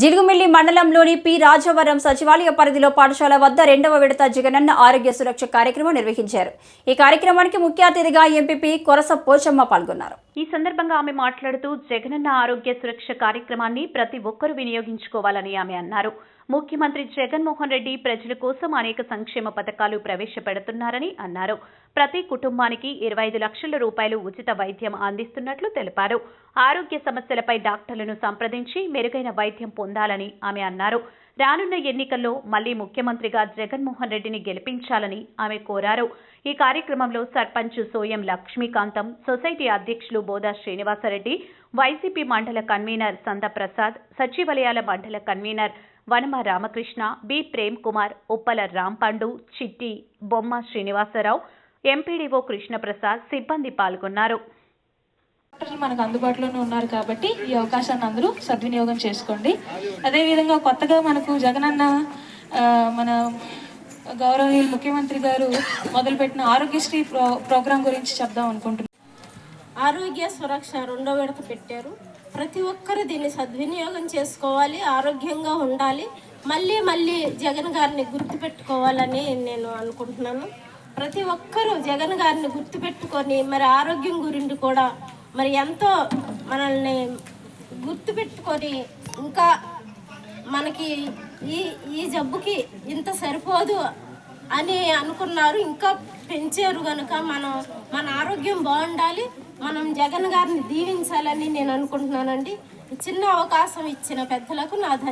జిలుగుమిల్లి మండలంలోని పి. రాజవరం సచివాలయ పరిధిలో పాఠశాల వద్ద రెండవ విడత జగనన్న ఆరోగ్య సురక్ష కార్యక్రమం నిర్వహించారు. ఈ కార్యక్రమానికి ముఖ్య అతిథిగా ఎంపీపీ కొరస పోచమ్మ పాల్గొన్నారు. ఈ సందర్భంగా ఆమె మాట్లాడుతూ జగనన్న ఆరోగ్య సురక్ష కార్యక్రమాన్ని ప్రతి ఒక్కరూ వినియోగించుకోవాలని ఆమె అన్నారు. ముఖ్యమంత్రి జగన్మోహన్ రెడ్డి ప్రజల కోసం అనేక సంక్షేమ పథకాలు ప్రవేశపెడుతున్నారని అన్నారు. ప్రతి కుటుంబానికి ఇరవై ఐదు లక్షల రూపాయలు ఉచిత వైద్యం అందిస్తున్నట్లు తెలిపారు. ఆరోగ్య సమస్యలపై డాక్టర్లను సంప్రదించి మెరుగైన వైద్యం పొందాలని ఆమె అన్నారు. రానున్న ఎన్నికల్లో మళ్ళీ ముఖ్యమంత్రిగా జగన్మోహన్ రెడ్డిని గెలిపించాలని ఆమె కోరారు. ఈ కార్యక్రమంలో సర్పంచ్ సోయం లక్ష్మీకాంతం సొసైటీ అధ్యక్షులు బోదా శ్రీనివాసరెడ్డి వైసీపీ మండల కన్వీనర్ సంద ప్రసాద్ సచివాలయాల మండల convener Vanama Ramakrishna B Prem Kumar Uppala Rampandu Chitti Bomma Srinivasarao MPDO Krishnaprasad సిబ్బంది పాల్గొన్నారు. డాక్టర్లు మనకు అందుబాటులోనే ఉన్నారు కాబట్టి ఈ అవకాశాన్ని అందరూ సద్వినియోగం చేసుకోండి. అదేవిధంగా కొత్తగా మనకు జగనన్న మన గౌరవనీయులు ముఖ్యమంత్రి గారు మొదలుపెట్టిన ఆరోగ్యశ్రీ ప్రో ప్రోగ్రాం గురించి చెప్దాం అనుకుంటున్నాను ఆరోగ్య సురక్ష రెండో విడత పెట్టారు. ప్రతి ఒక్కరు దీన్ని సద్వినియోగం చేసుకోవాలి ఆరోగ్యంగా ఉండాలి. మళ్ళీ మళ్ళీ జగన్ గారిని గుర్తుపెట్టుకోవాలని నేను అనుకుంటున్నాను. ప్రతి ఒక్కరూ జగన్ గారిని గుర్తుపెట్టుకొని మరి ఆరోగ్యం గురించి కూడా మరి ఎంతో మనల్ని గుర్తుపెట్టుకొని ఇంకా మనకి ఈ ఈ జబ్బుకి ఇంత సరిపోదు అని అనుకున్నారు. ఇంకా పెంచారు కనుక మనం మన ఆరోగ్యం బాగుండాలి. మనం జగన్ గారిని దీవించాలని నేను అనుకుంటున్నానండి. చిన్న అవకాశం ఇచ్చిన పెద్దలకు నా ధన్య